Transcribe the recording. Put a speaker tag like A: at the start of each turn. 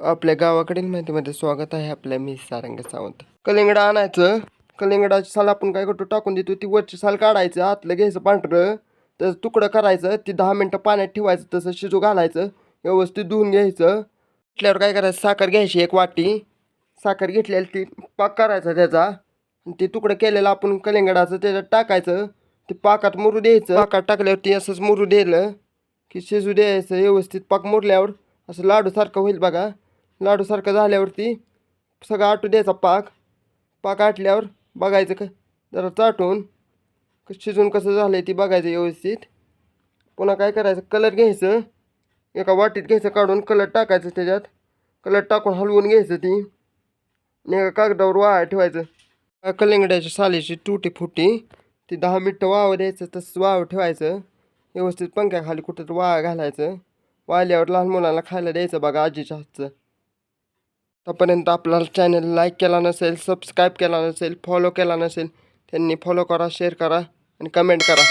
A: आपल्या गावाकडील माहितीमध्ये स्वागत आहे आपल्या मी सारंग सावंत. कलिंगडा आणायचं. कलिंगडाची साल आपण काय करतो? टाकून देतो. ती वरची साल काढायचं आतलं घ्यायचं पांढरं. त्याचं तुकडं करायचं ती दहा मिनटं पाण्यात ठेवायचं तसं शिजू घालायचं. व्यवस्थित धुवून घ्यायचं. म्हटल्यावर काय करायचं? साखर घ्यायची एक वाटी. साखर घेतलेली ती पाक करायचा त्याचा. आणि ते तुकडं केलेलं आपण कलिंगडाचं त्याच्यात टाकायचं. ते पाकात मुरू द्यायचं. पाकात टाकल्यावर ते असंच मुरू द्यायलं. की शिजू द्यायचं व्यवस्थित पाक मुरल्यावर असं लाडूसारखं होईल बघा. लाडूसारखं झाल्यावरती सगळं आटू द्यायचा पाक. पाक आटल्यावर बघायचं क जरा चाटून शिजून कसं झालं आहे ती बघायचं व्यवस्थित. पुन्हा काय करायचं? कलर घ्यायचं. एका वाटीत घ्यायचं काढून कलर टाकायचं त्याच्यात. कलर टाकून हलवून घ्यायचं ती. आणि एका कागदावर वाया ठेवायचं. कलिंगड्याच्या सालीची तुटी फुटी. ती दहा मिनटं वाव द्यायचं तसंच वाव ठेवायचं. व्यवस्थित पंख्याखाली कुठं तर घालायचं. वाळल्यावर लहान मुलांना खायला द्यायचं बघा आजीच्या हातचं. तोपर्यंत आपला चॅनल लाईक केला नसेल सबस्क्राईब केला नसेल फॉलो केला नसेल त्यांनी फॉलो करा शेअर करा आणि कमेंट करा.